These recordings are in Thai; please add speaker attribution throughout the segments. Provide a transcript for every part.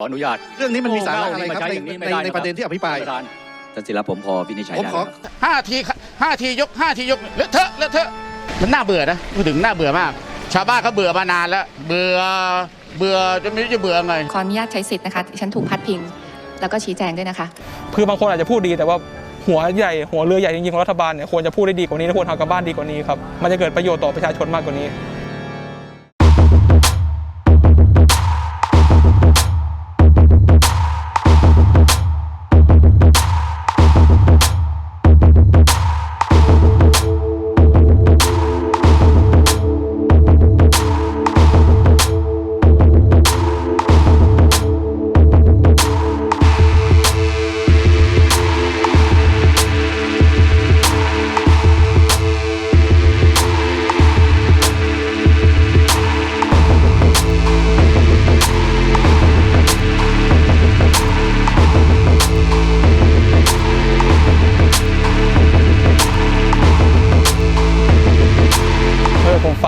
Speaker 1: ขออนุญาต
Speaker 2: เรื่องนี้มันมีสาระอะไรครับ
Speaker 1: โง่
Speaker 2: ใน
Speaker 1: เง่านี่มันใช้อย่างนี้ไม่
Speaker 2: ใน
Speaker 1: ได้
Speaker 2: ใน
Speaker 1: นะครับ
Speaker 2: ประเด็นที่อภิปราย
Speaker 1: ท่านประธาน
Speaker 3: ท่านศิลาผมพอวินิจฉัย
Speaker 2: ผม
Speaker 3: ได้
Speaker 2: ขอ
Speaker 3: นะครับ
Speaker 4: ห้าทีห้าทียกห้าทียกเลอะเทอะเลอะเทอะมันน่าเบื่อนะพูดถึงน่าเบื่อมาก ชาวบ้านเขาเบื่อมานานแล้ว เบื่อเบื่อจนไม่รู้จะเบื่อไง
Speaker 5: ขออนุญาตใช้สิทธิ์นะคะดิฉันถูกพัดพิง แล้วก็ชี้แจงด้วยนะคะ
Speaker 6: คือบางคนอาจจะพูดดีแต่ว่าหัวใหญ่หัวเรือใหญ่จริงๆของรัฐบาลเนี่ยควรจะพูดได้ดีกว่านี้และควรทำกับบ้านดีกว่านี้ครับมันจะเกิดประโยชน์ต่อประชาชนมากกว่านี้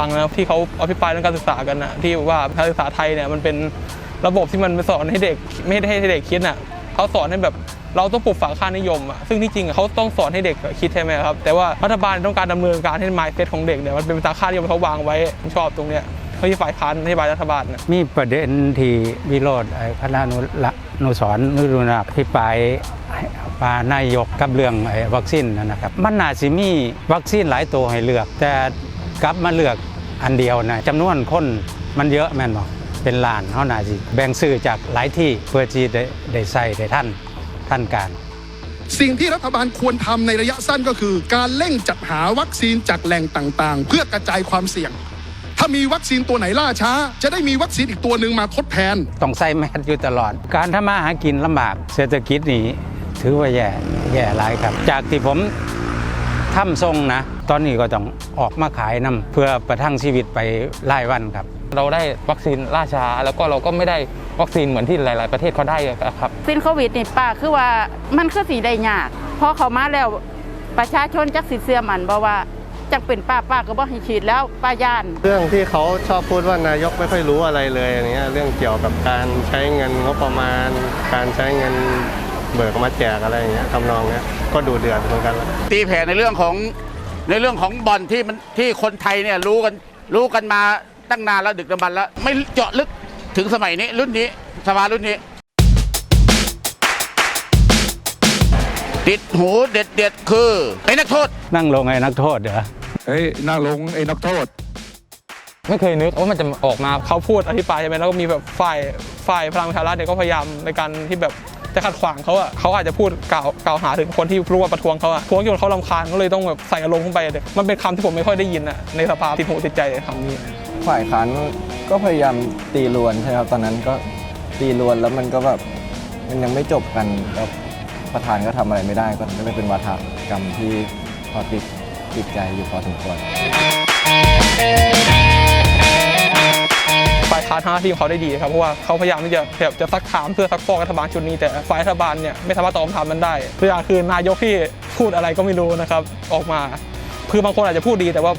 Speaker 6: ฟังนะที่เขาอภิปรายเรื่องการศึกษากันนะที่ว่าการศึกษาไทยเนี่ยมันเป็นระบบที่มันสอนให้เด็กไม่ได้ให้เด็กคิดน่ะเขาสอนให้แบบเราต้องปลูกฝังค่านิยมอะซึ่งที่จริงอะเขาต้องสอนให้เด็กคิดใช่ไหมครับ แต่ว่ารัฐบาลต้องการดำเนินการให้ mindset ของเด็กเนี่ยมันเป็นตามค่านิยมที่เขาวางไว้ชอบตรงเนี้ยเขาที่ฝ่ายค้านนโยบายรัฐบาลนะ
Speaker 7: มีประเด็นที่วิโรธคณะนุนุสรณ์นุรุณาพิปรายปานายกกับเรื่องวัคซีนนั่นนะครับ มันน่าสิมีวัคซีนหลายตัวให้เลือก แต่กลับมาเลือก อันเดียวนะจำนวนคนมันเยอะแม่นบอกเป็นล้านเขาน่าสิแบ่งซื้อจากหลายที่เพื่อที่ได้ได้ใส่ได้ท่านท่านการ
Speaker 2: สิ่งที่รัฐบาลควรทำในระยะสั้นก็คือ การเร่งจัดหาวัคซีนจากแหล่งต่างๆ เพื่อกระจายความเสี่ยง ถ้ามีวัคซีนตัวไหนล่าช้า จะได้มีวัคซีนอีกตัวหนึ่งมาทดแทน
Speaker 7: ต้องใส่แมสอยู่ตลอด การทำมาหากินลำบากเศรษฐกิจนี่ถือว่าแย่แย่หลายครับ จากที่ผมทำทรงนะ ตอนนี้ก็ต้องออกมาขายน้ำเพื่อประทังชีวิตไปรายวันครับ
Speaker 6: เราได้วัคซีนล่าช้า แล้วก็เราก็ไม่ได้วัคซีนเหมือนที่หลาย ๆ ประเทศเขาได้ครับ
Speaker 8: สิ้นโควิดนี่ป้าคือว่ามันคือสีได้ยากพอเขามาแล้วประชาชนจักสิเสื่อมันบอกว่าจังเป็นป้าป้าก็บ่ให้ฉีดแล้วป้าย่าน
Speaker 9: เรื่องที่เขาชอบพูดว่านายกไม่ค่อยรู้อะไรเลยอันเนี้ยเรื่องเกี่ยวกับการใช้เงินงบประมาณ การใช้เงินเบิกมาแจกอะไรอย่างเงี้ยทำนองเนี้ยก็ดูเดือดเหมือนกันแล้ว
Speaker 4: ตีแผ่ในเรื่องของ ในเรื่องของบอลที่มันที่คนไทยเนี่ยรู้กันรู้กันมาตั้งนานแล้วดึกดำบรรพ์แล้ว ไม่เจาะลึกถึงสมัยนี้รุ่นนี้สภารุ่นนี้ ติดหูเด็ดเด็ดๆคือไอ้นักโทษ
Speaker 7: นั่งลงไอ้นักโทษเด้อ
Speaker 1: เฮ้ยนั่งลงไอ้นักโทษ
Speaker 6: ไม่เคยนึกว่ามันจะออกมาเขาพูดอธิบายใช่ไหมแล้วก็มีแบบฝ่ายฝ่ายพลังประชารัฐเนี่ยก็พยายามในการที่แบบ จะขัดขวางเขาอะเขาอาจจะพูดกล่าวกล่าวหาถึงคนที่รู้ว่าประท้วงเขาอะท้วงจนเขาลำคาญก็เลยต้องแบบใส่อารมณ์เข้าไปเลยมันเป็นคำที่ผมไม่ค่อยได้ยินอะในสภาติดหูติดใจคำนี้
Speaker 10: ฝ่ายค้านก็พยายามตีรวนใช่ครับตอนนั้นก็ตีรวนแล้วมันก็แบบมันยังไม่จบกันก็ประธานก็ทำอะไรไม่ได้ก็เลยเป็นวาทกรรมที่พอติดติดใจอยู่พอสมควรา
Speaker 6: ยค้านทำหน้าที่ของเขาได้ดีครับเพราะว่าเขาพยายามที่จะแบบจะซักถามเพื่อซักฟอกรัฐบาลชุดนี้แต่ฝ่ายรัฐบาลเนี่ยไม่สามารถตอบคำถามนั้นได้ตัวอย่างคือนายกที่พูดอะไรก็ไม่รู้นะครับออกมาคือบางคนอาจจะพูดดีแต่ว่า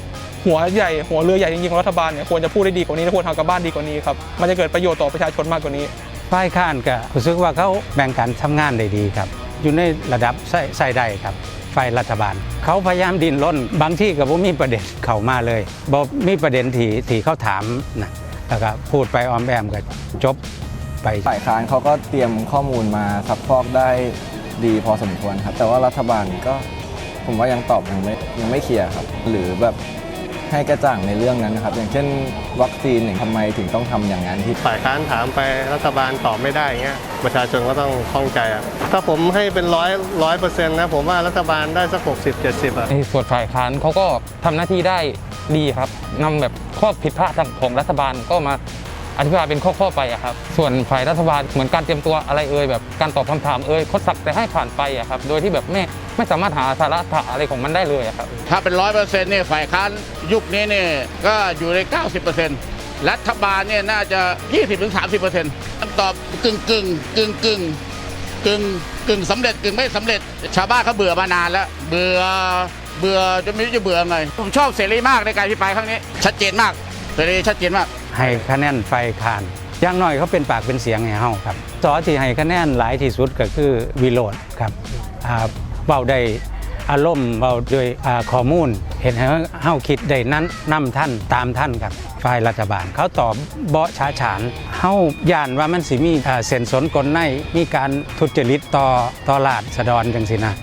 Speaker 6: หัวใหญ่หัวเรือใหญ่จริงๆของรัฐบาลเนี่ยควรจะพูดได้ดีกว่านี้และควรทำกับบ้านดีกว่านี้ครับมันจะเกิดประโยชน์ต่อประชาชนมากกว่านี้
Speaker 7: ฝ่ายข้านก็รู้สึกว่าเขาแบ่งการทำงานได้ดีครับ อยู่ในระดับใส่ใส่ได้ครับฝ่ายรัฐบาล เขาพยายามดินล้นบางที่ก็บ่มีประเด็นเข้ามาเลยบ่มีประเด็นที่ที่เขาถามนะ แล้วก็พูดไปออมแอมก็จบไป
Speaker 10: ฝ่ายค้านเขาก็เตรียมข้อมูลมาซักฟอกได้ดีพอสมควรครับ แต่ว่ารัฐบาลก็ผมว่ายังตอบยังไม่ยังไม่เคลียร์ครับ หรือแบบให้กระจ่างในเรื่องนั้นนะครับ อย่างเช่น วัคซีนเนี่ยทำไมถึงต้องทำอย่างนั้นที่
Speaker 9: ฝ่ายค้านถามไปรัฐบาลตอบไม่ได้เงี้ยประชาชนก็ต้องข้องใจอะถ้าผมให้เป็นร้อยร้อยเปอร์เซ็นต์นะผมว่ารัฐบาลได้สักหกสิบเจ็ดสิบอะ
Speaker 6: ในส่วนฝ่ายค้านเขาก็ทำหน้าที่ได้ ดีครับนำแบบข้อผิดพลาดของรัฐบาลก็มาอธิบายเป็นข้อๆไปอะครับ ส่วนฝ่ายรัฐบาลเหมือนการเตรียมตัวอะไรเอ่ยแบบการตอบคำถามเอ่ยเขาสักแต่ให้ผ่านไปอะครับ โดยที่แบบไม่ไม่สามารถหาสาระถะอะไรของมันได้เลยอะครับ
Speaker 4: ถ้าเป็นร้อยเปอร์เซ็นต์เนี่ยฝ่ายค้านยุคนี้เนี่ยก็อยู่ใน 90เปอร์เซ็นต์รัฐบาลเนี่ยน่าจะ 20ถึง30เปอร์เซ็นต์คำตอบกึ่งกึ่งกึ่งกึ่งกึ่งกึ่งสำเร็จกึ่งไม่สำเร็จ ชาวบ้านเขาเบื่อมานานแล้วเบื่อ เบื่อจนไม่รู้จะเบื่อไง ผมชอบเสรีมากในการพิปรายครั้งนี้ ชัดเจนมากเสรีชัดเจนมาก
Speaker 7: ให้คะแนนฝ่ายค้านอย่างน้อยเขาเป็นปากเป็นเสียงให้เฮาครับสอที่ให้คะแนนหลายที่สุดก็คือวิโรธครับอ่าเบาได้อารมณ์เบาด้วยอ่าข้อมูล เห็นให้เฮาคิดได้นั้นนำท่านตามท่านครับฝ่ายรัฐบาล เขาตอบเบาะช้าฉานเฮาย่านว่ามันสิมีอ่าเส้นสนกลในมีการทุจริตต่อต่อราษฎรจังสินะ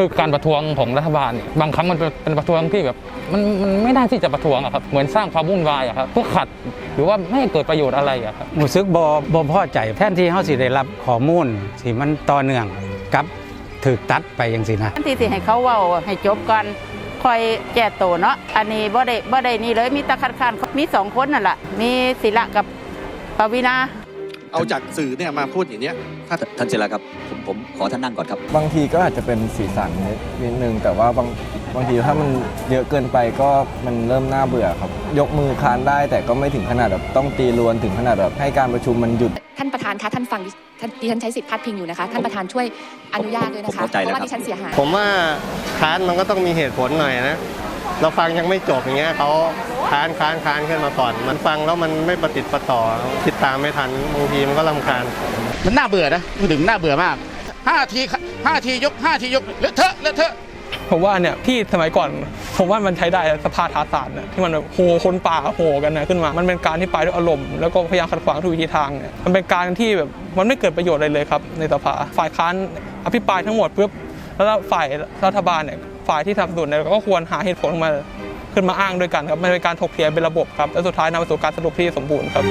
Speaker 6: คือการประท้วงของรัฐบาลเนี่ยบางครั้งมันเป็นเป็นประท้วงที่แบบมันมันไม่น่าที่จะประท้วงอะครับเหมือนสร้างความวุ่นวายอะครับเพื่อขัดหรือว่าไม่ให้เกิดประโยชน์อะไรอะครับ
Speaker 7: รู้สึกบ่บ่พอใจแทนที่เฮาสิได้รับข้อมูลที่มันต่อเนื่องกับถูกตัดไปจังสินะ
Speaker 8: ทันทีสิให้เขาเว้าให้จบก่อนคอยแก้โตวเนาะอันนี้บ่ได้บ่ได้นี่เลยมีแตะคัดค้านมีสองคนนั่นแหละมีศิละกับปวีนา
Speaker 11: เอาจากสื่อเนี่ยมาพูดอย่างเนี้ย
Speaker 3: ท่านท่านศิระครับผมผมขอท่านนั่งก่อนครับ
Speaker 10: บางทีก็อาจจะเป็นสีสันนิดนึง แต่ว่าบางบางทีถ้ามันเยอะเกินไปก็มันเริ่มน่าเบื่อครับ ยกมือค้านได้แต่ก็ไม่ถึงขนาดแบบต้องตีรวนถึงขนาดแบบให้การประชุมมันหยุด
Speaker 5: ท่านประธานคะท่านฟังดิท่านดิฉันใช้สิทธิ์พาดพิงอยู่นะคะ ท่านประธานช่วยอนุญาตด้วยนะคะ
Speaker 3: ผมเข้าใจ
Speaker 5: เพ
Speaker 3: แล้ว
Speaker 5: ราะว่า
Speaker 3: ครับ
Speaker 5: ดิฉันเสียหาย
Speaker 9: ผมว่าค้านมันก็ต้องมีเหตุผลหน่อยนะ เราฟังยังไม่จบอย่างเงี้ยเขาค้านค้านค้านขึ้นมาก่อน มันฟังแล้วมันไม่ประติดประต่อ ติดตามไม่ทันบางทีมันก็ลำคาญ
Speaker 4: มันน่าเบื่อนะพูดถึงน่าเบื่อมากห้าทีห้าทียกห้าทียกเลอะเทอะเลอะเทอะ
Speaker 6: ผมว่าเนี่ยที่สมัยก่อนผมว่ามันใช้ได้สภาทาศารเนี่ยที่มันโหคนป่าโหกันนะขึ้นมา มันเป็นการที่ไปด้วยอารมณ์แล้วก็พยายามขัดขวางทุกวิธีทางเนี่ยมันเป็นการที่แบบมันไม่เกิดประโยชน์อะไรเลยครับในสภาฝ่ายค้านอภิปรายทั้งหมดปุ๊บแล้วฝ่ายรัฐบาลเนี่ยฝ่ายที่ทำสุดเนี่ยก็ควรหาเหตุผลมาขึ้นมาอ้างด้วยกันครับมันเป็นการถกเถียงเป็นระบบครับและสุดท้ายนำไปสู่การสรุปที่สมบูรณ์ครับ